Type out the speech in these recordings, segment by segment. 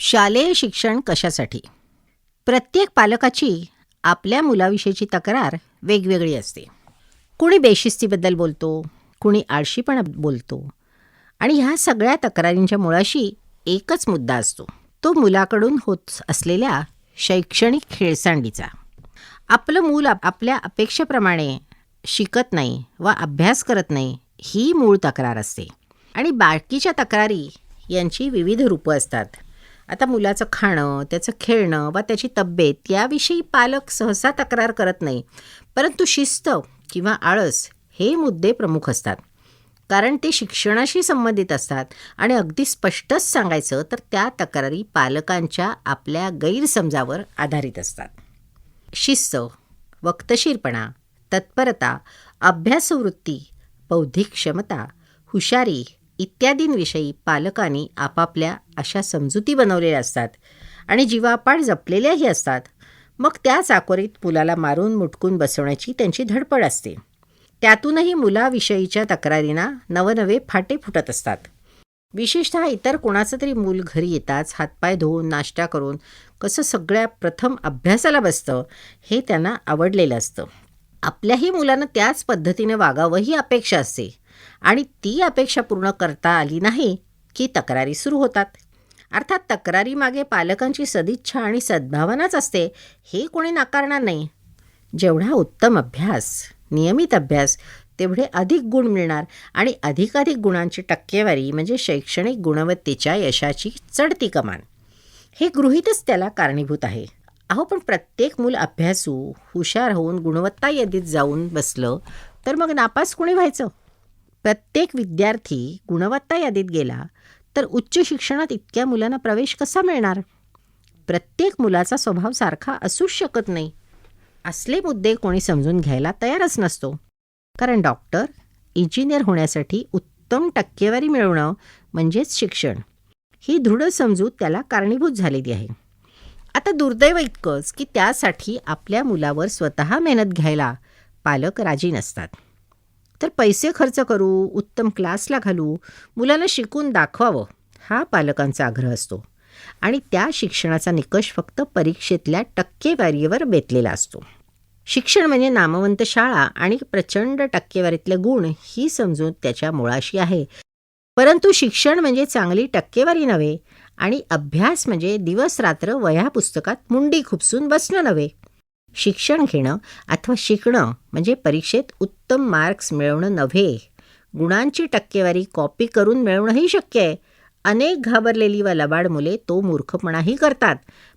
शालेय शिक्षण कशासाठी? प्रत्येक पालकाची आपल्या मुलाविषयीची तक्रार वेगवेगळी असते. कुणी बेशिस्तीबद्दल बोलतो कुणी आळशीपणा बोलतो आणि ह्या सगळ्या तक्रारींच्या मुळाशी एकच मुद्दा असतो. तो मुलाकडून होत असलेल्या शैक्षणिक खेळसांडीचा. आपलं मूल आपल्या अपेक्षेप्रमाणे शिकत नाही वा अभ्यास करत नाही ही मूळ तक्रार असते. आणि बाकीच्या तक्रारी यांची विविध रूपं असतात. आता मुलाचं खाणं त्याचं खेळणं वा त्याची तब्येत याविषयी पालक सहसा तक्रार करत नाही. परंतु शिस्त किंवा आळस हे मुद्दे प्रमुख असतात. कारण ते शिक्षणाशी संबंधित असतात आणि अगदी स्पष्टच सांगायचं तर त्या तक्रारी पालकांच्या आपल्या गैरसमजावर आधारित असतात. शिस्त वक्तशीरपणा तत्परता अभ्यासवृत्ती बौद्धिक क्षमता हुशारी इत्यादींविषयी पालकांनी आपापल्या अशा समजुती बनवलेल्या असतात आणि जीवापाड जपलेल्याही असतात. मग त्या चाकोरीत मुलाला मारून मुटकून बसवण्याची त्यांची धडपड असते. त्यातूनही मुलाविषयीच्या तक्रारींना नवनवे फाटे फुटत असतात. विशेषतः इतर कोणाचं तरी मूल घरी येताच हातपाय धुवून नाश्ता करून कसं सगळ्या प्रथम अभ्यासाला बसतं हे त्यांना आवडलेलं असतं. आपल्याही मुलानं त्याच पद्धतीने वागावं ही अपेक्षा असते. आणि ती अपेक्षा पूर्ण करता आली नाही की तक्रारी सुरू होतात. अर्थात तक्रारीमागे पालकांची सदिच्छा आणि सद्भावनाच असते हे कोणी नाकारणार नाही. जेवढा उत्तम अभ्यास नियमित अभ्यास तेवढे अधिक गुण मिळणार आणि अधिकाधिक गुणांची टक्केवारी म्हणजे शैक्षणिक गुणवत्तेच्या यशाची चढती कमान. हे गृहितच त्याला कारणीभूत आहे. अहो पण प्रत्येक मूल अभ्यासू हुशार होऊन गुणवत्ता यादीत जाऊन बसलं तर मग नापास कोणी व्हायचं? प्रत्येक विद्यार्थी गुणवत्ता यादीत गेला तर उच्च शिक्षणात इतक्या मुलांना प्रवेश कसा मिळणार? प्रत्येक मुलाचा स्वभाव सारखा असूच शकत नाही. असले मुद्दे कोणी समजून घ्यायला तयारच नसतो. कारण डॉक्टर इंजिनियर होण्यासाठी उत्तम टक्केवारी मिळवणं म्हणजेच शिक्षण. ही दृढ समजूत त्याला कारणीभूत झालेली आहे. आता दुर्दैव इतकंच की त्यासाठी आपल्या मुलावर स्वतः मेहनत घ्यायला पालक राजी नसतात. तर पैसे खर्च करू उत्तम क्लासला घालू मुलांना शिकून दाखवावं हा पालकांचा आग्रह असतो. आणि त्या शिक्षणाचा निकष फक्त परीक्षेतल्या टक्केवारीवर बेतलेला असतो. शिक्षण म्हणजे नामवंत शाळा आणि प्रचंड टक्केवारीतले गुण ही समजून त्याच्या मुळाशी आहे. परंतु शिक्षण म्हणजे चांगली टक्केवारी नव्हे आणि अभ्यास म्हणजे दिवस रात्र वह्या पुस्तकात मुंडी खुपसून बसणं नव्हे. शिक्षण घेणं अथवा शिकणं म्हणजे परीक्षेत उत्तम मार्क्स मिळवणं नव्हे. गुणांची टक्केवारी कॉपी करून मिळवणंही शक्य आहे. अनेक घाबरलेली व लबाड मुले तो मूर्खपणाही करतात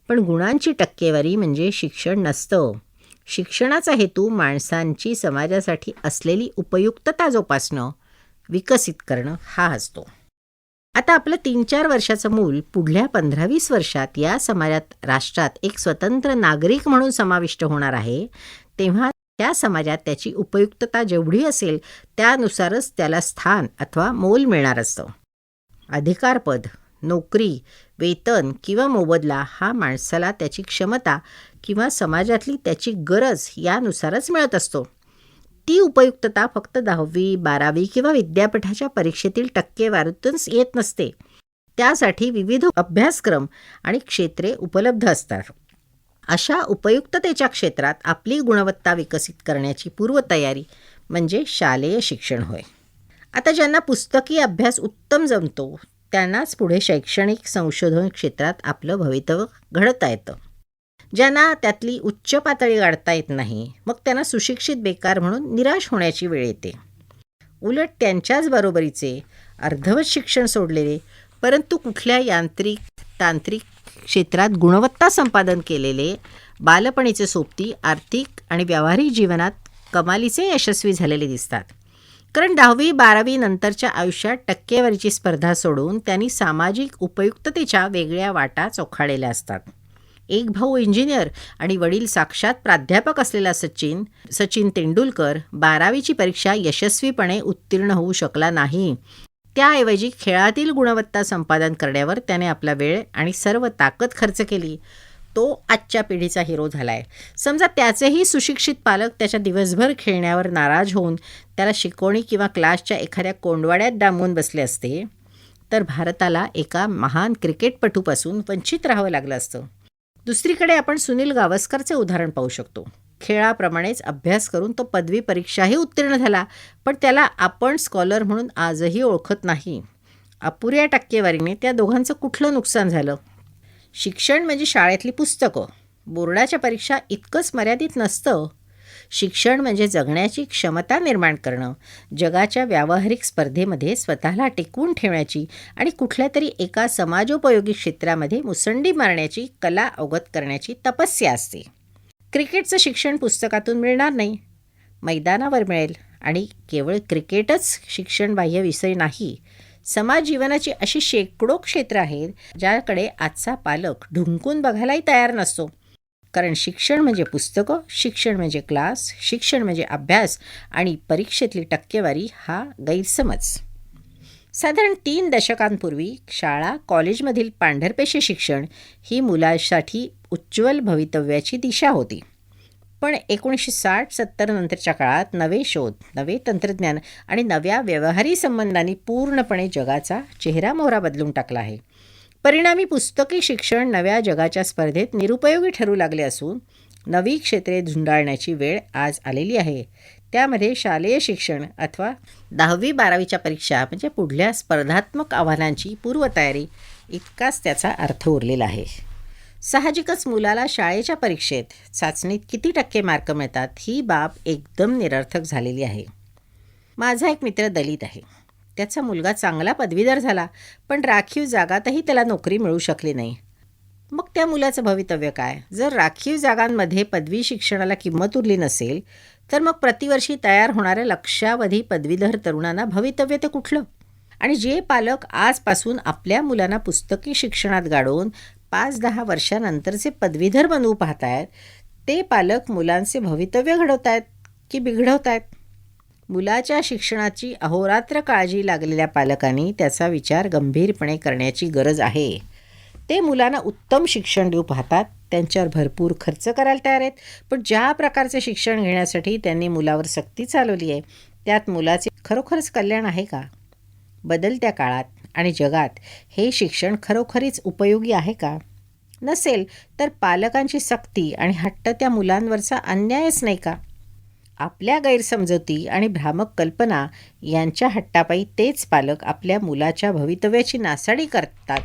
पण गुणांची टक्केवारी म्हणजे शिक्षण नसतं. शिक्षणाचा हेतू माणसांची समाजासाठी असलेली उपयुक्तता जोपासणं विकसित करणं हा असतो. आता आपलं तीन चार वर्षाचं मूल पुढल्या पंधरा वीस वर्षात या समाजात राष्ट्रात एक स्वतंत्र नागरिक म्हणून समाविष्ट होणार आहे तेव्हा त्या समाजात त्याची उपयुक्तता जेवढी असेल त्यानुसारच त्याला स्थान अथवा मोल मिळणार असतं. अधिकारपद नोकरी वेतन किंवा मोबदला हा माणसाला त्याची क्षमता किंवा समाजातली त्याची गरज यानुसारच मिळत असतो. ती उपयुक्तता फक्त दहावी बारावी किंवा विद्यापीठाच्या परीक्षेतील टक्केवारीतूनच येत नसते. त्यासाठी विविध अभ्यासक्रम आणि क्षेत्रे उपलब्ध असतात. अशा उपयुक्ततेच्या क्षेत्रात आपली गुणवत्ता विकसित करण्याची पूर्वतयारी म्हणजे शालेय शिक्षण होय. आता ज्यांना पुस्तकी अभ्यास उत्तम जमतो त्यांनाच पुढे शैक्षणिक संशोधन क्षेत्रात आपलं भवितव्य घडता येतं. ज्यांना त्यातली उच्च पातळी गाठता येत नाही मग त्यांना सुशिक्षित बेकार म्हणून निराश होण्याची वेळ येते. उलट त्यांच्याच बरोबरीचे अर्धवट शिक्षण सोडलेले परंतु कुठल्या यांत्रिक तांत्रिक क्षेत्रात गुणवत्ता संपादन केलेले बालपणीचे सोबती आर्थिक आणि व्यावहारिक जीवनात कमालीचे यशस्वी झालेले दिसतात. कारण दहावी बारावी नंतरच्या आयुष्यात टक्केवारीची स्पर्धा सोडून त्यांनी सामाजिक उपयुक्ततेच्या वेगळ्या वाटा चोखाळलेल्या असतात. एक भाऊ इंजिनियर आणि वडील साक्षात प्राध्यापक असलेला सचिन सचिन तेंडुलकर बारावीची परीक्षा यशस्वीपणे उत्तीर्ण होऊ शकला नाही. त्याऐवजी खेळातील गुणवत्ता संपादन करण्यावर त्याने आपला वेळ आणि सर्व ताकद खर्च केली. तो आजच्या पिढीचा हिरो झाला आहे समजा त्याचेही सुशिक्षित पालक त्याच्या दिवसभर खेळण्यावर नाराज होऊन त्याला शिकवणी किंवा क्लासच्या एखाद्या कोंडवाड्यात डांबून बसले असते तर भारताला एका महान क्रिकेटपटूपासून वंचित राहावं लागलं असतं. दुसरीकडे आपण सुनील गावस्करचे उदाहरण पाहू शकतो. खेळाप्रमाणेच अभ्यास करून तो पदवी परीक्षाही उत्तीर्ण झाला पण त्याला आपण स्कॉलर म्हणून आजही ओळखत नाही. अपुऱ्या टक्केवारीने त्या दोघांचं कुठलं नुकसान झालं? शिक्षण म्हणजे शाळेतली पुस्तकं. बोर्डाच्या परीक्षा इतकंच मर्यादित नसतं शिक्षण म्हणजे जगण्याची क्षमता निर्माण करणं. जगाच्या व्यावहारिक स्पर्धेमध्ये स्वतःला टिकवून ठेवण्याची आणि कुठल्या तरी एका समाजोपयोगी क्षेत्रामध्ये मुसंडी मारण्याची कला अवगत करण्याची तपस्या असते. क्रिकेटचं शिक्षण पुस्तकातून मिळणार नाही. मैदानावर मिळेल आणि केवळ क्रिकेटच शिक्षणबाह्य विषय नाही. समाज जीवनाची अशी शेकडो क्षेत्र आहेत ज्याकडे आजचा पालक ढुंकून बघायलाही तयार नसतो. कारण शिक्षण म्हणजे पुस्तकं शिक्षण म्हणजे क्लास शिक्षण म्हणजे अभ्यास आणि परीक्षेतली टक्केवारी हा गैरसमज. साधारण तीन दशकांपूर्वी शाळा कॉलेजमधील पांढरपेशी शिक्षण ही मुलासाठी उज्ज्वल भवितव्याची दिशा होती. पण एकोणीसशे साठ सत्तर नंतरच्या काळात नवे शोध नवे तंत्रज्ञान आणि नव्या व्यवहारी संबंधांनी पूर्णपणे जगाचा चेहरा मोहरा बदलून टाकला आहे. परिणामी पुस्तकी शिक्षण नव्या जगाच्या स्पर्धेत निरुपयोगी ठरू लागले असून नवी क्षेत्रे झुंडाळण्याची वेळ आज आलेली आहे. त्यामध्ये शालेय शिक्षण अथवा दहावी बारावीच्या परीक्षा म्हणजे पुढल्या स्पर्धात्मक आव्हानांची पूर्वतयारी इतकाच त्याचा अर्थ उरलेला आहे. साहजिकच मुलाला शाळेच्या परीक्षेत चाचणीत किती टक्के मार्क मिळतात ही बाब एकदम निरर्थक झालेली आहे. माझा एक मित्र दलित आहे. त्याचा मुलगा चांगला पदवीधर झाला पण राखीव जागातही त्याला नोकरी मिळू शकली नाही. मग त्या मुलाचं भवितव्य काय? जर राखीव जागांमध्ये पदवी शिक्षणाला किंमत उरली नसेल तर मग प्रतिवर्षी तयार होणाऱ्या लक्षावधी पदवीधर तरुणांना भवितव्य ते कुठलं? आणि जे पालक आजपासून आपल्या मुलांना पुस्तकी शिक्षणात गाडून पाच दहा वर्षानंतरचे पदवीधर बनवू पाहत आहेत ते पालक मुलांचे भवितव्य घडवत आहेत की बिघडवत आहेत मुलाच्या शिक्षणाची अहोरात्र काळजी लागलेल्या पालकांनी त्याचा विचार गंभीरपणे करण्याची गरज आहे. ते मुलांना उत्तम शिक्षण देऊ पाहतात त्यांच्यावर भरपूर खर्च करायला तयार आहेत पण ज्या प्रकारचे शिक्षण घेण्यासाठी त्यांनी मुलावर सक्ती चालवली आहे त्यात मुलाचे खरोखरच कल्याण आहे का? बदलत्या काळात आणि जगात हे शिक्षण खरोखरीच उपयोगी आहे का? नसेल तर पालकांची सक्ती आणि हट्ट त्या मुलांवरचा अन्यायच नाही का? आपल्या गैरसमजुती आणि भ्रामक कल्पना यांच्या हट्टापायी तेच पालक आपल्या मुलाच्या भवितव्याची नासाडी करतात.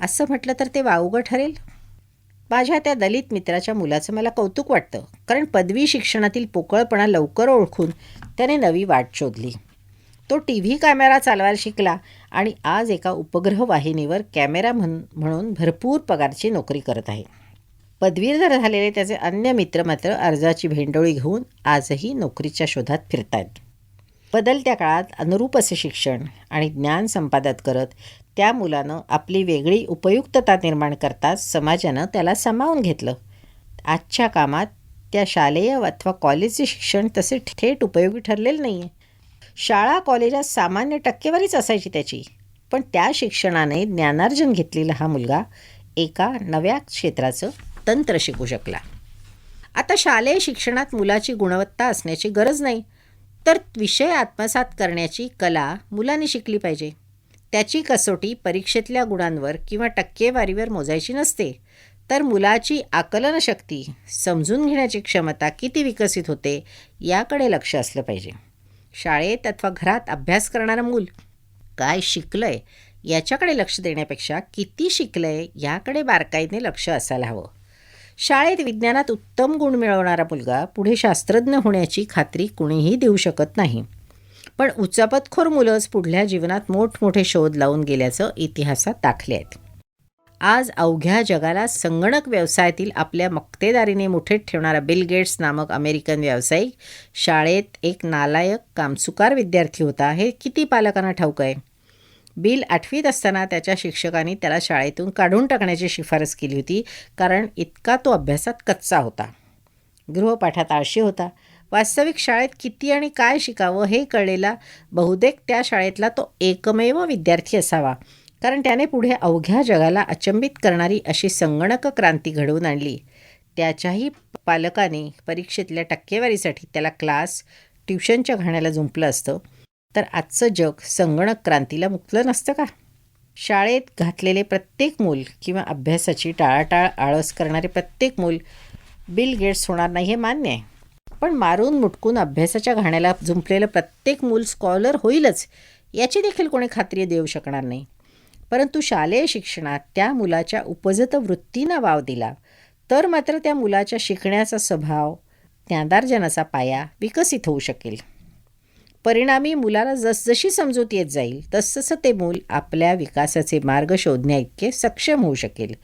असं म्हटलं तर ते वावगं ठरेल? माझ्या त्या दलित मित्राच्या मुलाचं मला कौतुक वाटतं. कारण पदवी शिक्षणातील पोकळपणा लवकर ओळखून त्याने नवी वाट शोधली. तो टी व्ही कॅमेरा चालवायला शिकला आणि आज एका उपग्रह वाहिनीवर कॅमेरा म्हण म्हणून भरपूर पगारची नोकरी करत आहे. पदवीधर झालेले त्याचे अन्य मित्र मात्र अर्जाची भेंडोळी घेऊन आजही नोकरीच्या शोधात फिरत आहेत बदलत्या काळात अनुरूप असे शिक्षण आणि ज्ञान संपादत करत त्या मुलानं आपली वेगळी उपयुक्तता निर्माण करताच समाजानं त्याला सामावून घेतलं. आजच्या कामात त्या शालेय अथवा कॉलेजचे शिक्षण तसे थेट उपयोगी ठरलेलं नाही आहे शाळा कॉलेजात सामान्य टक्केवारीच असायची त्याची. पण त्या शिक्षणाने ज्ञानार्जन घेतलेला हा मुलगा एका नव्या क्षेत्राचं तंत्र शिकू शकला. आता शालेय शिक्षणात मुलाची गुणवत्ता असण्याची गरज नाही तर विषय आत्मसात करण्याची कला मुलाने शिकली पाहिजे. त्याची कसोटी परीक्षेतल्या गुणांवर किंवा टक्केवारीवर मोजायची नसते तर मुलाची आकलनशक्ती समजून घेण्याची क्षमता किती विकसित होते याकडे लक्ष असलं पाहिजे. शाळेत अथवा घरात अभ्यास करणारं मूल काय शिकलं आहे याच्याकडे लक्ष देण्यापेक्षा किती शिकलं आहे याकडे बारकाईने लक्ष असायला हवं. शाळेत विज्ञानात उत्तम गुण मिळवणारा मुलगा पुढे शास्त्रज्ञ होण्याची खात्री कुणीही देऊ शकत नाही. पण उचापतखोर मुलंच पुढल्या जीवनात मोठमोठे शोध लावून गेल्याचं इतिहासात दाखले आहेत. आज अवघ्या जगाला संगणक व्यवसायातील आपल्या मक्तेदारीने मुठेत ठेवणारा बिल गेट्स नामक अमेरिकन व्यावसायिक शाळेत एक नालायक कामचुकार विद्यार्थी होता. हे किती पालकांना ठाऊक आहे? बिल आठवीत असताना त्याच्या शिक्षकांनी त्याला शाळेतून काढून टाकण्याची शिफारस केली होती कारण इतका तो अभ्यासात कच्चा होता. गृहपाठात आळशी होता. वास्तविक शाळेत किती आणि काय शिकावं हे कळलेला बहुतेक त्या शाळेतला तो एकमेव विद्यार्थी असावा कारण त्याने पुढे अवघ्या जगाला अचंबित करणारी अशी संगणक क्रांती घडवून आणली. त्याच्याही पालकाने परीक्षेतल्या टक्केवारीसाठी त्याला क्लास ट्युशनच्या घाण्याला जुंपलं असतं. तर आजचं जग संगणक क्रांतीला मुकलं नसतं का? शाळेत घातलेले प्रत्येक मूल किंवा अभ्यासाची टाळाटाळ आळस करणारे प्रत्येक मूल बिल गेट्स होणार नाही हे मान्य आहे. पण मारून मुटकून अभ्यासाच्या घाण्याला झुंपलेलं प्रत्येक मूल स्कॉलर होईलच याची देखील कोणी खात्री देऊ शकणार नाही. परंतु शालेय शिक्षणात त्या मुलाच्या उपजत वृत्तींना वाव दिला तर मात्र त्या मुलाच्या शिकण्याचा स्वभाव ज्ञानार्जनाचा पाया विकसित होऊ शकेल. परिणामी मुलाला जसजशी समजूत येत जाईल तसतसं ते मूल आपल्या विकासाचे मार्ग शोधण्याइतके सक्षम होऊ शकेल.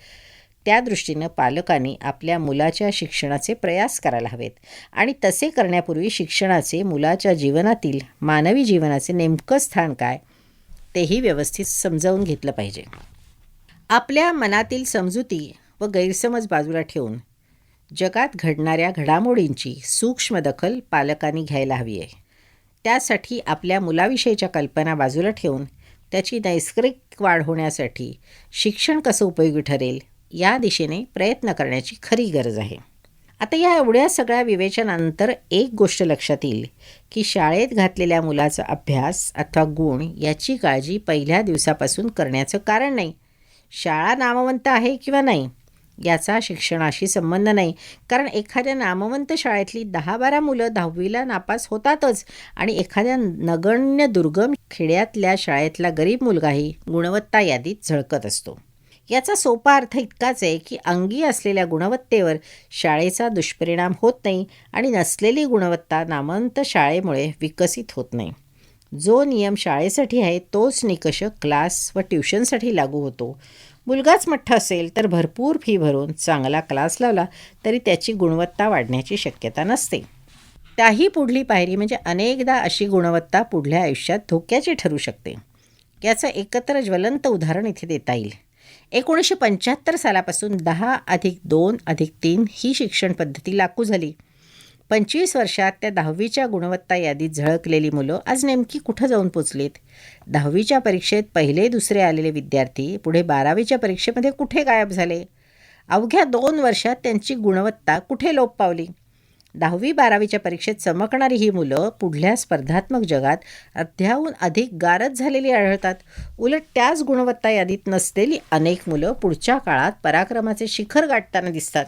त्या दृष्टीनं पालकांनी आपल्या मुलाच्या शिक्षणाचे प्रयास करायला हवेत आणि तसे करण्यापूर्वी शिक्षणाचे मुलाच्या जीवनातील मानवी जीवनाचे नेमकं स्थान काय तेही व्यवस्थित समजावून घेतलं पाहिजे. आपल्या मनातील समजुती व गैरसमज बाजूला ठेवून जगात घडणाऱ्या घडामोडींची सूक्ष्म दखल पालकांनी घ्यायला हवी आहे. त्यासाठी आपल्या मुलाविषयीच्या कल्पना बाजूला ठेवून त्याची नैसर्गिक वाढ होण्यासाठी शिक्षण कसं उपयोगी ठरेल या दिशेने प्रयत्न करण्याची खरी गरज आहे. आता या एवढ्या सगळ्या विवेचनानंतर एक गोष्ट लक्षात येईल की शाळेत घातलेल्या मुलाचा अभ्यास अथवा गुण याची काळजी पहिल्या दिवसापासून करण्याचं कारण नाही. शाळा नामवंत आहे किंवा नाही? याचा शिक्षणाशी संबंध नाही. कारण एखाद्या नामवंत शाळेतली दहा बारा मुलं दहावीला नापास होतातच आणि एखाद्या नगण्य दुर्गम खेड्यातल्या शाळेतला गरीब मुलगाही गुणवत्ता यादीत झळकत असतो. याचा सोपा अर्थ इतकाच आहे की अंगी असलेल्या गुणवत्तेवर शाळेचा दुष्परिणाम होत नाही आणि नसलेली गुणवत्ता नामवंत शाळेमुळे विकसित होत नाही. जो नियम शाळेसाठी आहे तोच निकष क्लास व ट्युशनसाठी लागू होतो. मुलगाच मोठा असेल तर भरपूर फी भरून चांगला क्लास लावला तरी त्याची गुणवत्ता वाढण्याची शक्यता नसते. त्याही पुढली पायरी म्हणजे अनेकदा अशी गुणवत्ता पुढल्या आयुष्यात धोक्याची ठरू शकते. याचं एकत्र ज्वलंत उदाहरण इथे देता येईल. एकोणीसशे पंच्याहत्तर सालापासून दहा अधिक दोन अधिक तीन ही शिक्षण पद्धती लागू झाली. पंचवीस वर्षात त्या दहावीच्या गुणवत्ता यादीत झळकलेली मुलं आज नेमकी कुठं जाऊन पोचलीत? दहावीच्या परीक्षेत पहिले दुसरे आलेले विद्यार्थी पुढे बारावीच्या परीक्षेमध्ये कुठे गायब झाले? अवघ्या दोन वर्षात त्यांची गुणवत्ता कुठे लोप पावली? दहावी बारावीच्या परीक्षेत चमकणारी ही मुलं पुढल्या स्पर्धात्मक जगात अध्याहून अधिक गारद झालेली आढळतात. उलट त्याच गुणवत्ता यादीत नसलेली अनेक मुलं पुढच्या काळात पराक्रमाचे शिखर गाठताना दिसतात.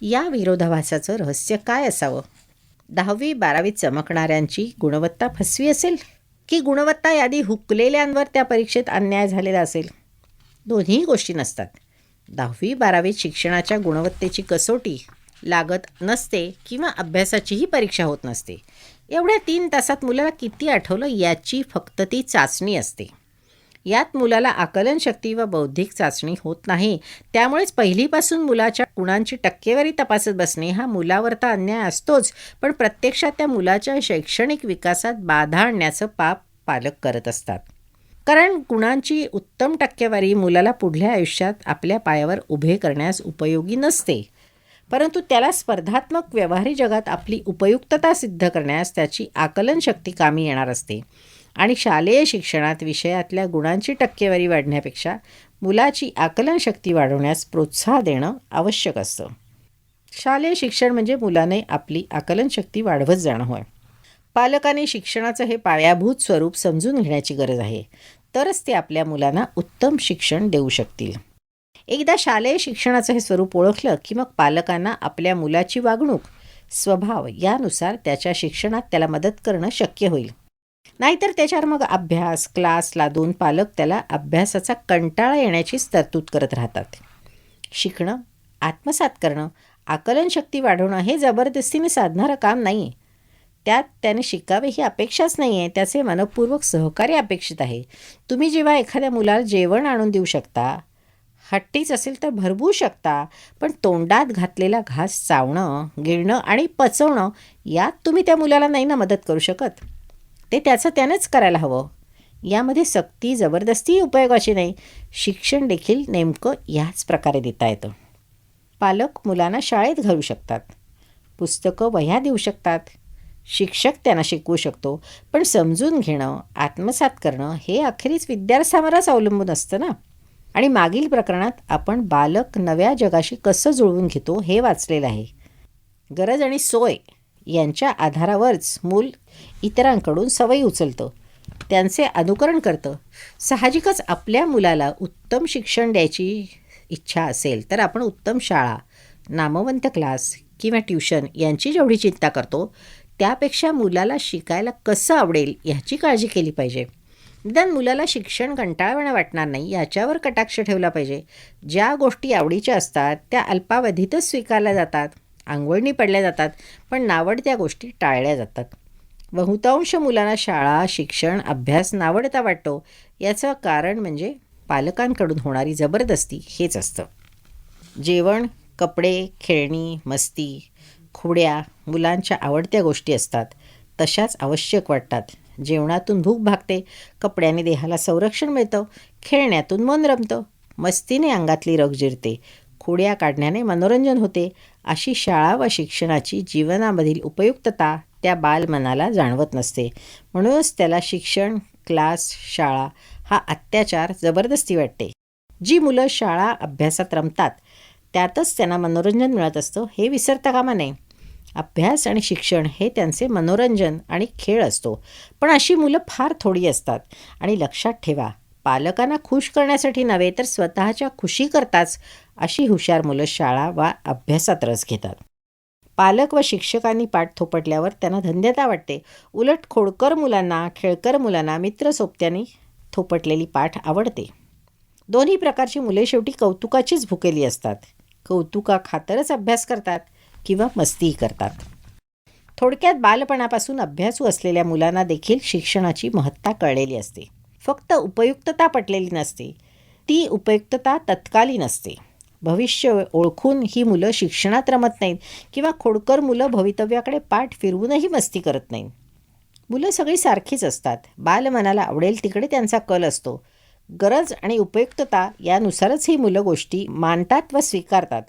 या विरोधाभासाचं रहस्य काय असावं? दहावी बारावीत चमकणाऱ्यांची गुणवत्ता फसवी असेल? की गुणवत्ता यादी हुकलेल्यांवर त्या परीक्षेत अन्याय झालेला असेल? दोन्ही गोष्टी नसतात. दहावी बारावीत शिक्षणाच्या गुणवत्तेची कसोटी लागत नसते किंवा अभ्यासाचीही परीक्षा होत नसते. एवढ्या तीन तासात मुलाला किती आठवलं याची फक्त ती चाचणी असते. यात मुलाला आकलन शक्ती व बौद्धिक चाचणी होत नाही. त्यामुळेच पहिलीपासून मुलाच्या गुणांची टक्केवारी तपासत बसणे हा मुलावर तर अन्याय असतोच पण प्रत्यक्षात त्या मुलाच्या शैक्षणिक विकासात बाधा आणण्याचं पाप पालक करत असतात. कारण गुणांची उत्तम टक्केवारी मुलाला पुढल्या आयुष्यात आपल्या पायावर उभे करण्यास उपयोगी नसते. परंतु त्याला स्पर्धात्मक व्यवहारी जगात आपली उपयुक्तता सिद्ध करण्यास त्याची आकलन शक्ती कामी येणार असते. आणि शालेय शिक्षणात विषयातल्या गुणांची टक्केवारी वाढण्यापेक्षा मुलाची आकलनशक्ती वाढवण्यास प्रोत्साह देणं आवश्यक असतं. शालेय शिक्षण म्हणजे मुलाने आपली आकलनशक्ती वाढवत जाणं होय. पालकाने शिक्षणाचं हे पायाभूत स्वरूप समजून घेण्याची गरज आहे तरच ते आपल्या मुलांना उत्तम शिक्षण देऊ शकतील. एकदा शालेय शिक्षणाचं हे स्वरूप ओळखलं की मग पालकांना आपल्या मुलाची वागणूक स्वभाव यानुसार त्याच्या शिक्षणात त्याला मदत करणं शक्य होईल. नाहीतर त्याच्यावर मग अभ्यास क्लास लादून पालक त्याला अभ्यासाचा कंटाळा येण्याची तरतूद करत राहतात. शिकणं आत्मसात करणं आकलनशक्ती वाढवणं हे जबरदस्तीने साधणारं काम नाही त्यात त्याने शिकावे ही अपेक्षाच नाही आहे त्याचे मनपूर्वक सहकार्य अपेक्षित आहे. तुम्ही जेव्हा एखाद्या मुलाला जेवण आणून देऊ शकता हट्टीच असेल तर भरवू शकता पण तोंडात घातलेला घास चावणं गिळणं आणि पचवणं यात तुम्ही त्या मुलाला नाही ना मदत करू शकत. ते त्याचं त्यानंच करायला हवं. यामध्ये सक्ती जबरदस्ती उपयोगाची नाही. शिक्षण देखील नेमकं याच प्रकारे देता येतं. पालक मुलांना शाळेत घालू शकतात. पुस्तकं वह्या देऊ शकतात. शिक्षक त्यांना शिकवू शकतो. पण समजून घेणं आत्मसात करणं हे अखेरीस विद्यार्थ्यावरच अवलंबून असतं ना? आणि मागील प्रकरणात आपण बालक नव्या जगाशी कसं जुळवून घेतो हे वाचलेलं आहे. गरज आणि सोय यांच्या आधारावरच मूल इतरांकडून सवयी उचलतं. त्यांचे अनुकरण करतं. साहजिकच आपल्या मुलाला उत्तम शिक्षण द्यायची इच्छा असेल तर आपण उत्तम शाळा नामवंत क्लास किंवा ट्युशन यांची जेवढी चिंता करतो त्यापेक्षा मुलाला शिकायला कसं आवडेल ह्याची काळजी केली पाहिजे. निदान मुलाला शिक्षण कंटाळवाणं वाटणार नाही याच्यावर कटाक्ष ठेवला पाहिजे. ज्या गोष्टी आवडीच्या असतात त्या अल्पावधीतच स्वीकारल्या जातात. आंघोळणी पडल्या जातात पण नावडत्या गोष्टी टाळल्या जातात. बहुतांश मुलांना शाळा शिक्षण अभ्यास नावडता वाटतो याचं कारण म्हणजे पालकांकडून होणारी जबरदस्ती हेच असतं. जेवण कपडे खेळणी मस्ती खोड्या मुलांच्या आवडत्या गोष्टी असतात. तशाच आवश्यक वाटतात. जेवणातून भूक भागते कपड्याने देहाला संरक्षण मिळतं खेळण्यातून मन रमतं मस्तीने अंगातली रग जिरते खोड्या काढण्याने मनोरंजन होते अशी शाळा व शिक्षणाची जीवनामधील उपयुक्तता त्या बालमनाला जाणवत नसते. म्हणूनच त्याला शिक्षण क्लास शाळा हा अत्याचार जबरदस्ती वाटते. जी मुलं शाळा अभ्यासात रमतात त्यातच त्यांना मनोरंजन मिळत असतं हे विसरता कामा नये. अभ्यास आणि शिक्षण हे त्यांचे मनोरंजन आणि खेळ असतो. पण अशी मुलं फार थोडी असतात. आणि लक्षात ठेवा पालकांना खुश करण्यासाठी नव्हे तर स्वतःच्या खुशीकरताच अशी हुशार मुलं शाळा वा अभ्यासात रस घेतात. पालक व शिक्षकांनी पाठ थोपटल्यावर त्यांना धंद्यता वाटते उलट खोडकर मुलांना खेळकर मुलांना मित्रसोबत्यांनी थोपटलेली पाठ आवडते. दोन्ही प्रकारची मुले शेवटी कौतुकाचीच भुकेली असतात. कौतुका खातरच अभ्यास करतात किंवा मस्तीही करतात. थोडक्यात बालपणापासून अभ्यासू असलेल्या मुलांना देखील शिक्षणाची महत्ता कळलेली असते. फक्त उपयुक्तता पटलेली नसते. ती उपयुक्तता तत्कालीन असते. भविष्य ओळखून ही मुलं शिक्षणात रमत नाहीत किंवा खोडकर मुलं भवितव्याकडे पाठ फिरवूनही मस्ती करत नाहीत. मुलं सगळी सारखीच असतात. बालमनाला आवडेल तिकडे त्यांचा कल असतो. गरज आणि उपयुक्तता यानुसारच ही मुलं गोष्टी मानतात व स्वीकारतात.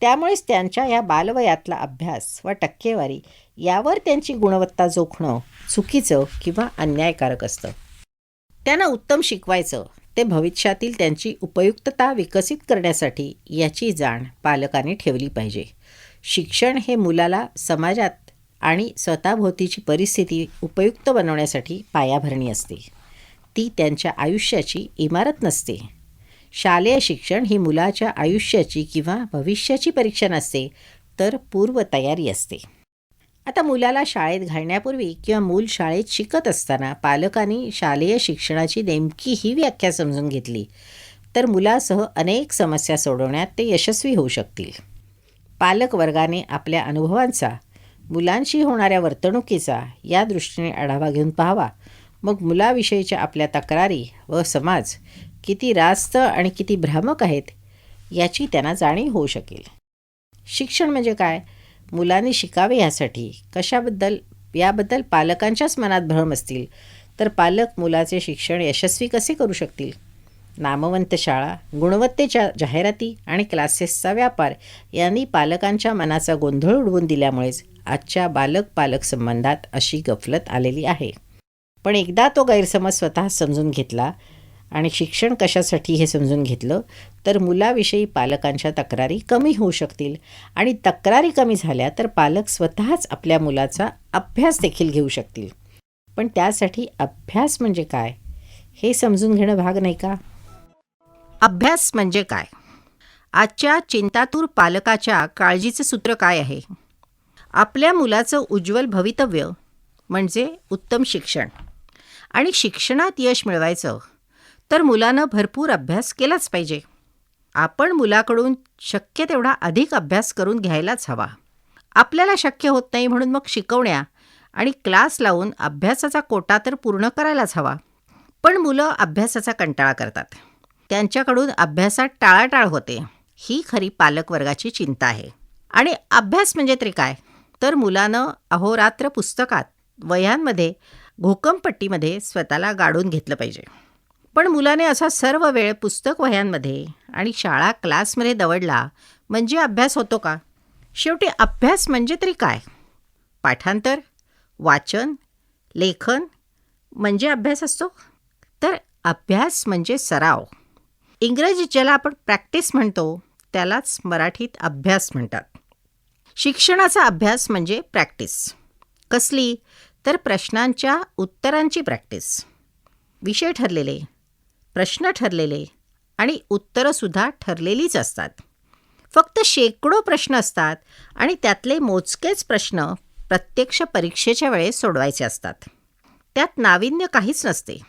त्यामुळेच त्यांच्या या बालवयातला अभ्यास व टक्केवारी यावर त्यांची गुणवत्ता जोखणं चुकीचं किंवा अन्यायकारक असतं. त्यांना उत्तम शिकवायचं ते भविष्यातील त्यांची उपयुक्तता विकसित करण्यासाठी याची जाण पालकांनी ठेवली पाहिजे. शिक्षण हे मुलाला समाजात आणि स्वतःभोवतीची परिस्थिती उपयुक्त बनवण्यासाठी पायाभरणी असते. ती त्यांच्या आयुष्याची इमारत नसते. शालेय शिक्षण ही मुलाच्या आयुष्याची किंवा भविष्याची परीक्षा नसते तर पूर्वतयारी असते. आता मुलाला शाळेत घालण्यापूर्वी किंवा मूल शाळेत शिकत असताना पालकांनी शालेय शिक्षणाची नेमकी ही व्याख्या समजून घेतली. तर मुलासह अनेक समस्या सोडवण्यात ते यशस्वी होऊ शकतील. पालक वर्गाने आपल्या अनुभवांचा मुलांशी होणाऱ्या वर्तणुकीचा या दृष्टीने आढावा घेऊन पाहावा. मग मुलाविषयीच्या आपल्या तक्रारी व समाज किती रास्त आणि किती भ्रामक आहेत याची त्यांना जाणीव होऊ शकेल. शिक्षण म्हणजे काय? मुलांनी शिकावे यासाठी? कशाबद्दल? याबद्दल पालकांच्याच मनात भ्रम असतील. तर पालक मुलाचे शिक्षण यशस्वी कसे करू शकतील? नामवंत शाळा गुणवत्तेच्या जाहिराती आणि क्लासेसचा व्यापार यांनी पालकांच्या मनाचा गोंधळ उडवून दिल्यामुळेच आजच्या बालक पालक संबंधात अशी गफलत आलेली आहे. पण एकदा तो गैरसमज स्वतः समजून घेतला आणि शिक्षण कशासाठी हे समजून घेतलं? तर मुलाविषयी पालकांच्या तक्रारी कमी होऊ शकतील. आणि तक्रारी कमी झाल्या तर पालक स्वतःच आपल्या मुलाचा अभ्यास देखील घेऊ शकतील. पण त्यासाठी अभ्यास म्हणजे काय? हे समजून घेणं भाग नाही का? अभ्यास म्हणजे काय? आजच्या चिंतातूर पालकाच्या काळजीचं सूत्र काय आहे? आपल्या मुलाचं उज्ज्वल भवितव्य म्हणजे उत्तम शिक्षण. आणि शिक्षणात यश मिळवायचं. तर मुलानं भरपूर अभ्यास केलाच पाहिजे. आपण मुलाकडून शक्य तेवढा अधिक अभ्यास करून घ्यायलाच हवा. आपल्याला शक्य होत नाही म्हणून मग शिकवण्या आणि क्लास लावून अभ्यासाचा कोटा तर पूर्ण करायलाच हवा. पण मुलं अभ्यासाचा कंटाळा करतात. त्यांच्याकडून अभ्यासात टाळाटाळ होते. ही खरी पालकवर्गाची चिंता आहे. आणि अभ्यास म्हणजे तरी काय? तर मुलानं अहोरात्र पुस्तकात वयांमध्ये घोकमपट्टीमध्ये स्वतःला गाडून घेतलं पाहिजे. पण मुलाने असा सर्व वेळ पुस्तक वह्यांमध्ये आणि शाळा क्लासमध्ये दवडला म्हणजे अभ्यास होतो का? शेवटी अभ्यास म्हणजे तरी काय? पाठांतर वाचन लेखन म्हणजे अभ्यास असतो? तर अभ्यास म्हणजे सराव. इंग्रजीत ज्याला आपण प्रॅक्टिस म्हणतो त्यालाच मराठीत अभ्यास म्हणतात. शिक्षणाचा अभ्यास म्हणजे प्रॅक्टिस. कसली? तर प्रश्नांच्या उत्तरांची प्रॅक्टिस. विषय ठरलेले. प्रश्न ठरलेले आणि उत्तरंसुद्धा ठरलेलीच असतात. फक्त शेकडो प्रश्न असतात आणि त्यातले मोजकेच प्रश्न प्रत्यक्ष परीक्षेच्या वेळेस सोडवायचे असतात. त्यात नाविन्य काहीच नसते.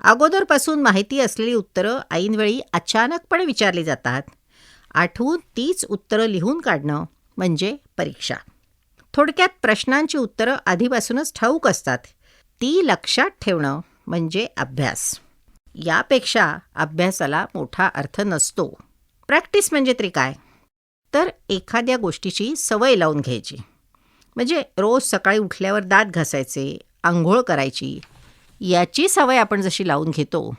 अगोदरपासून माहिती असलेली उत्तरं ऐनवेळी अचानकपणे विचारली जातात. आठवून तीच उत्तरं लिहून काढणं म्हणजे परीक्षा. थोडक्यात प्रश्नांची उत्तरं आधीपासूनच ठाऊक असतात. ती लक्षात ठेवणं म्हणजे अभ्यास. यापेक्षा अभ्यासाला मोठा अर्थ नसतो. प्रॅक्टिस म्हणजे तरी काय? तर एखाद्या गोष्टीची सवय लावून घ्यायची. म्हणजे रोज सकाळी उठल्यावर दात घासायचे आंघोळ करायची याची सवय आपण जशी लावून घेतो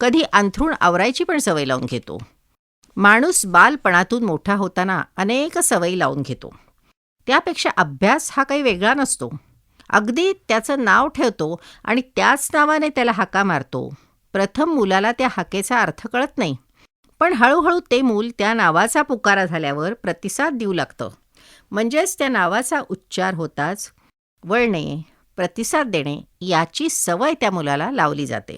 कधी अंथरूण आवरायची पण सवय लावून घेतो. माणूस बालपणातून मोठा होताना अनेक सवयी लावून घेतो. त्यापेक्षा अभ्यास हा काही वेगळा नसतो. अगदी त्याचं नाव ठेवतो आणि त्याच नावाने त्याला हाका मारतो. प्रथम मुलाला त्या हाकेचा अर्थ कळत नाही. पण हळूहळू ते मूल त्या नावाचा पुकारा झाल्यावर प्रतिसाद देऊ लागतं. म्हणजेच त्या नावाचा उच्चार होताच वळणे प्रतिसाद देणे याची सवय त्या मुलाला लावली जाते.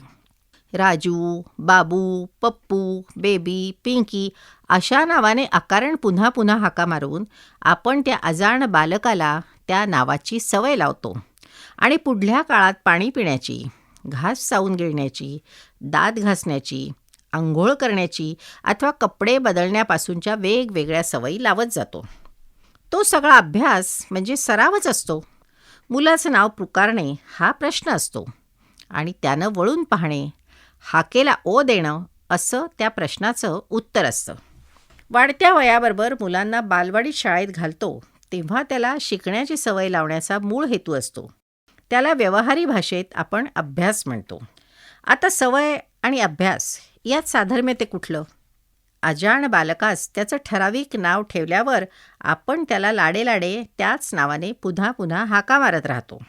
राजू बाबू पप्पू बेबी पिंकी अशा नावाने आकारण पुन्हा पुन्हा हाका मारून आपण त्या अजाण बालकाला त्या नावाची सवय लावतो. आणि पुढल्या काळात पाणी पिण्याची घास चावून गिळण्याची दात घासण्याची आंघोळ करण्याची अथवा कपडे बदलण्यापासूनच्या वेगवेगळ्या सवयी लावत जातो. तो सगळा अभ्यास म्हणजे सरावच असतो. मुलाचं नाव पुकारणे हा प्रश्न असतो आणि त्यानं वळून पाहणे हाकेला ओ देणं असं त्या प्रश्नाचं उत्तर असतं. वाढत्या वयाबरोबर मुलांना बालवाडी शाळेत घालतो तेव्हा त्याला शिकण्याची सवय लावण्याचा मूळ हेतू असतो. त्याला व्यवहारी भाषेत आपण अभ्यास म्हणतो. आता सवय आणि अभ्यास यात साधर्म्य ते कुठलं? अजाण बालकास त्याचं ठराविक नाव ठेवल्यावर आपण त्याला लाडे लाडे त्याच नावाने पुन्हा पुन्हा हाका मारत राहतो.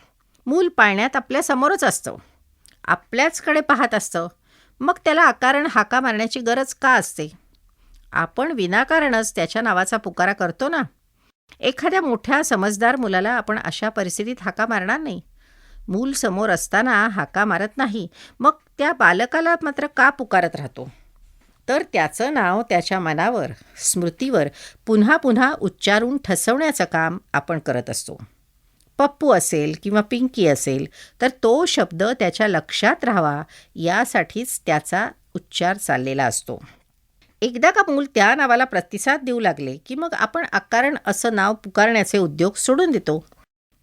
मूल पाळण्यात आपल्यासमोरच असतं. आपल्याचकडे पाहत असतं. मग त्याला आकारण हाका मारण्याची गरज का असते? आपण विनाकारणच त्याच्या नावाचा पुकारा करतो ना? एखाद्या मोठ्या समजदार मुलाला आपण अशा परिस्थितीत हाका मारणार नाही. मूल समोर असताना हाका मारत नाही. मग त्या बालकाला मात्र का पुकारत राहतो? तर त्याचं नाव त्याच्या मनावर स्मृतीवर पुन्हा पुन्हा उच्चारून ठसवण्याचं काम आपण करत असतो. पप्पू असेल किंवा पिंकी असेल तर तो शब्द त्याच्या लक्षात राहावा यासाठीच त्याचा उच्चार चाललेला असतो. एकदा का मूल त्या नावाला प्रतिसाद देऊ लागले की मग आपण आकारण असं नाव पुकारण्याचे उद्योग सोडून देतो?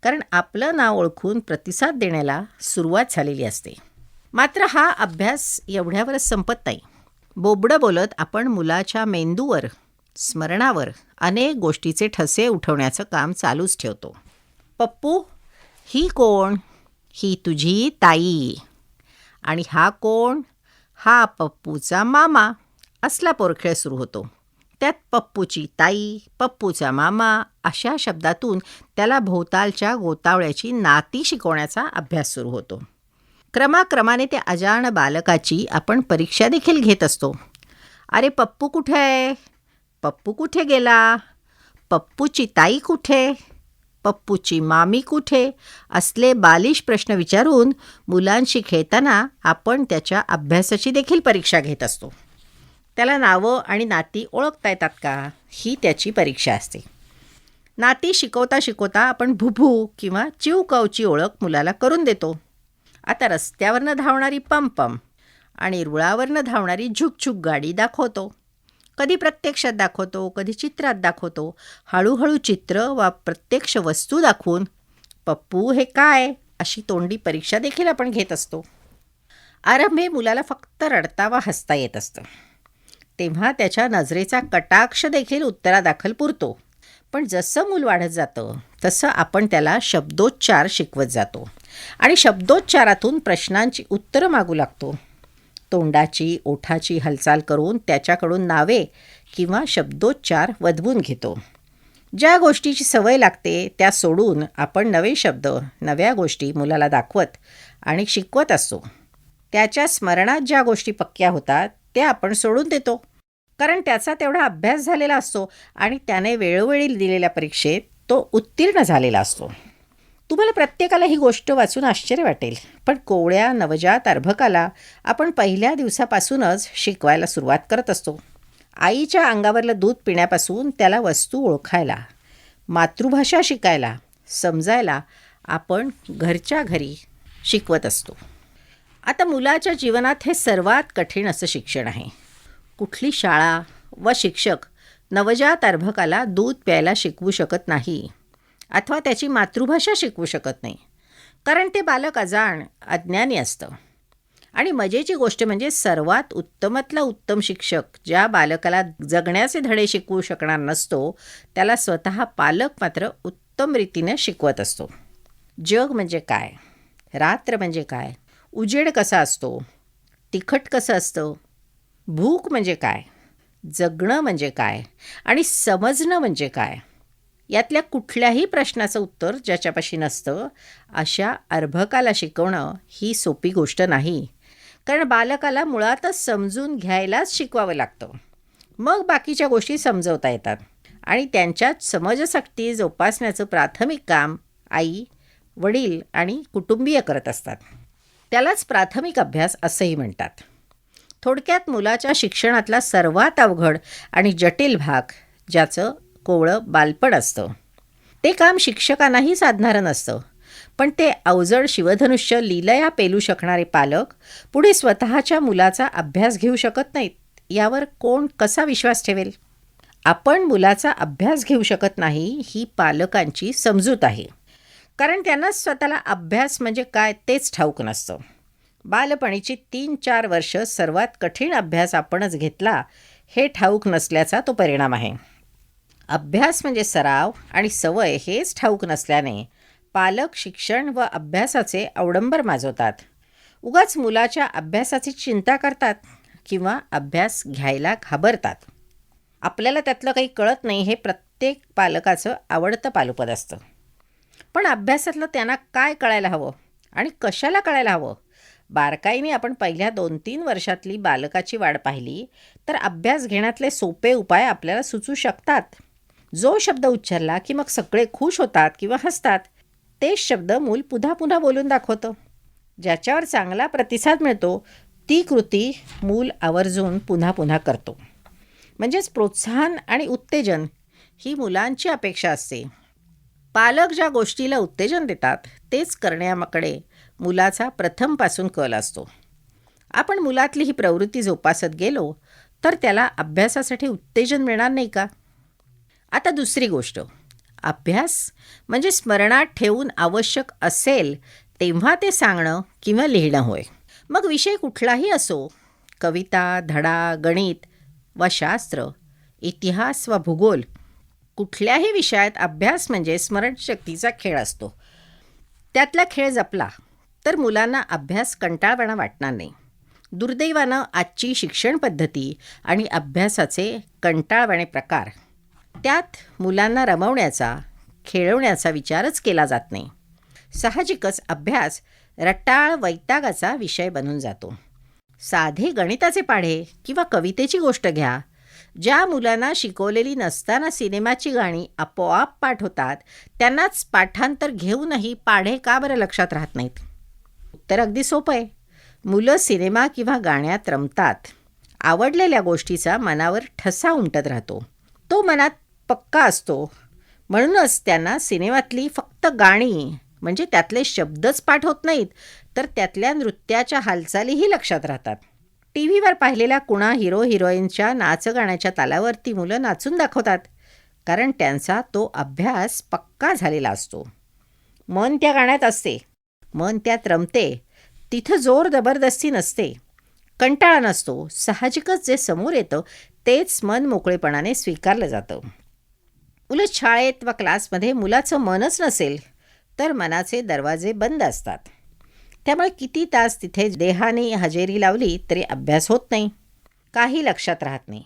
कारण आपलं नाव ओळखून प्रतिसाद देण्याला सुरुवात झालेली असते. मात्र हा अभ्यास एवढ्यावरच संपत नाही. बोबडं बोलत आपण मुलाच्या मेंदूवर स्मरणावर अनेक गोष्टीचे ठसे उठवण्याचं काम चालूच ठेवतो. पप्पू ही कोण? ही तुझी ताई. आणि हा कोण? हा पप्पूचा मामा असला पोरखेळ सुरू होतो. त्यात पप्पूची ताई पप्पूचा मामा अशा शब्दातून त्याला भोवतालच्या गोतावळ्याची नाती शिकवण्याचा अभ्यास सुरू होतो. क्रमाक्रमाने त्या अजाण बालकाची आपण परीक्षा देखील घेत असतो. अरे पप्पू कुठे आहे? पप्पू कुठे गेला? पप्पूची ताई कुठे? पप्पूची मामी कुठे? असले बालिश प्रश्न विचारून मुलांशी खेळताना आपण त्याच्या अभ्यासाची देखील परीक्षा घेत असतो. त्याला नावं आणि नाती ओळखता येतात का? ही त्याची परीक्षा असते. नाती शिकवता शिकवता आपण भुभू किंवा चिवकवची ओळख मुलाला करून देतो. आता रस्त्यावरनं धावणारी पंपम आणि रुळावरनं धावणारी झुकझुक गाडी दाखवतो. कधी प्रत्यक्षात दाखवतो कधी चित्रात दाखवतो. हळूहळू चित्र वा प्रत्यक्ष वस्तू दाखवून पप्पू हे काय? अशी तोंडी परीक्षा देखील आपण घेत असतो. आरंभे मुलाला फक्त रडता वा हसता येत असतं. तेव्हा त्याच्या नजरेचा कटाक्ष देखील उत्तरादाखल पुरतो. पण जसं मूल वाढत जातं तसं आपण त्याला शब्दोच्चार शिकवत जातो. आणि शब्दोच्चारातून प्रश्नांची उत्तरं मागू लागतो. तोंडाची ओठाची हालचाल करून त्याच्याकडून नावे किंवा शब्दोच्चार वधवून घेतो. ज्या गोष्टीची सवय लागते त्या सोडून आपण नवे शब्द नव्या गोष्टी मुलाला दाखवत आणि शिकवत असतो. त्याच्या स्मरणात ज्या गोष्टी पक्क्या होतात ते आपण सोडून देतो. कारण त्याचा तेवढा अभ्यास झालेला असतो आणि त्याने वेळोवेळी दिलेल्या परीक्षेत तो उत्तीर्ण झालेला असतो. तुम्हाला प्रत्येकाला ही गोष्ट वाचून आश्चर्य वाटेल. पण कोवळ्या नवजात अर्भकाला आपण पहिल्या दिवसापासूनच शिकवायला सुरुवात करत असतो. आईच्या अंगावरलं दूध पिण्यापासून त्याला वस्तू ओळखायला मातृभाषा शिकायला समजायला आपण घरच्या घरी शिकवत असतो. आता मुलाच्या जीवनात हे सर्वात कठीण असं शिक्षण आहे. कुठली शाळा व शिक्षक नवजात अर्भकाला दूध प्यायला शिकवू शकत नाही अथवा त्याची मातृभाषा शिकवू शकत नाही. कारण ते बालक अजाण अज्ञानी असतं. आणि मजेची गोष्ट म्हणजे सर्वात उत्तमातला उत्तम शिक्षक ज्या बालकाला जगण्याचे धडे शिकवू शकणार नसतो त्याला स्वतः पालक मात्र उत्तम रीतीने शिकवत असतो. जग म्हणजे काय? रात्र म्हणजे काय? उजेड कसा असतो? तिखट कसं असतं? भूक म्हणजे काय? जगणं म्हणजे काय? आणि समजणं म्हणजे काय? यातल्या कुठल्याही प्रश्नाचं उत्तर ज्याच्यापाशी नसतं अशा अर्भकाला शिकवणं ही सोपी गोष्ट नाही. कारण बालकाला मुळातच समजून घ्यायलाच शिकवावं लागतं. मग बाकीच्या गोष्टी समजवता येतात. आणि त्यांच्यात समजशक्ती जोपासण्याचं प्राथमिक काम आई वडील आणि कुटुंबीय करत असतात. त्यालाच प्राथमिक अभ्यास असंही म्हणतात. थोडक्यात मुलाच्या शिक्षणातला सर्वात अवघड आणि जटिल भाग ज्याचं कोवळं बालपण असतं. ते काम शिक्षकांनाही साधणारं नसतं पण ते अवजड शिवधनुष्य लीलया पेलू शकणारे पालक पुढे स्वतःच्या मुलाचा अभ्यास घेऊ शकत नाहीत यावर कोण कसा विश्वास ठेवेल? आपण मुलाचा अभ्यास घेऊ शकत नाही ही पालकांची समजूत आहे. कारण त्यांना स्वतःला अभ्यास म्हणजे काय तेच ठाऊक नसतं. बालपणीची तीन चार वर्ष सर्वात कठीण अभ्यास आपणच घेतला हे ठाऊक नसल्याचा तो परिणाम आहे. अभ्यास म्हणजे सराव आणि सवय हेच ठाऊक नसल्याने पालक शिक्षण व अभ्यासाचे अवडंबर माजवतात. उगाच मुलाच्या अभ्यासाची चिंता करतात किंवा अभ्यास घ्यायला घाबरतात. आपल्याला त्यातलं काही कळत नाही हे प्रत्येक पालकाचं आवडतं पालुपद असतं. पण अभ्यासातलं त्यांना काय कळायला हवं? आणि कशाला कळायला हवं? बारकाईने आपण पहिल्या दोन तीन वर्षातली बालकाची वाढ पाहिली तर अभ्यास घेण्यातले सोपे उपाय आपल्याला सुचू शकतात. जो शब्द उच्चारला की मग सगळे खुश होतात किंवा हसतात तेच शब्द मूल पुन्हा पुन्हा बोलून दाखवतं. ज्याच्यावर चांगला प्रतिसाद मिळतो ती कृती मूल आवर्जून पुन्हा पुन्हा करतो. म्हणजेच प्रोत्साहन आणि उत्तेजन ही मुलांची अपेक्षा असते. पालक ज्या गोष्टीला उत्तेजन देतात तेच करण्याकडे मुलाचा प्रथमपासून कल असतो. आपण मुलातली ही प्रवृत्ती जोपासत गेलो तर त्याला अभ्यासासाठी उत्तेजन मिळणार नाही का? आता दुसरी गोष्ट. अभ्यास म्हणजे स्मरणात ठेवून आवश्यक असेल तेव्हा ते सांगणं किंवा लिहिणं होय. मग विषय कुठलाही असो कविता धडा गणित वा शास्त्र इतिहास वा भूगोल कुठल्याही विषयात अभ्यास म्हणजे स्मरणशक्तीचा खेळ असतो. त्यातला खेळ जपला तर मुलांना अभ्यास कंटाळवाणा वाटणार नाही. दुर्दैवानं आजची शिक्षण पद्धती आणि अभ्यासाचे कंटाळवाणे प्रकार त्यात मुलांना रमवण्याचा खेळवण्याचा विचारच केला जात नाही. साहजिकच अभ्यास रट्टाळ वैतागाचा विषय बनून जातो. साधे गणिताचे पाढे किंवा कवितेची गोष्ट घ्या ज्या मुलांना शिकवलेली नसताना सिनेमाची गाणी आपोआप पाठ होतात त्यांनाच पाठांतर घेऊनही पाढे का बरं लक्षात राहत नाहीत? उत्तर अगदी सोपं आहे. मुलं सिनेमा किंवा गाण्यात रमतात. आवडलेल्या गोष्टीचा मनावर ठसा उमटत राहतो. तो मनात पक्का असतो. म्हणूनच त्यांना सिनेमातली फक्त गाणी म्हणजे त्यातले शब्दच पाठ होत नाहीत तर त्यातल्या नृत्याच्या हालचालीही लक्षात राहतात. टी व्हीवर पाहिलेल्या कुणा हिरो हिरोईनच्या नाचगाण्याच्या तालावरती मुलं नाचून दाखवतात. कारण त्यांचा तो अभ्यास पक्का झालेला असतो. मन त्या गाण्यात असते. मन त्यात रमते. तिथं जोर जबरदस्ती नसते. कंटाळा नसतो. साहजिकच जे समोर येतं तेच मन मोकळेपणाने स्वीकारलं जातं. उलट शाळेत व क्लासमध्ये मुलाचं मनच नसेल तर मनाचे दरवाजे बंद असतात. त्यामुळे किती तास तिथे देहाने हजेरी लावली तरी अभ्यास होत नाही. काही लक्षात राहत नाही.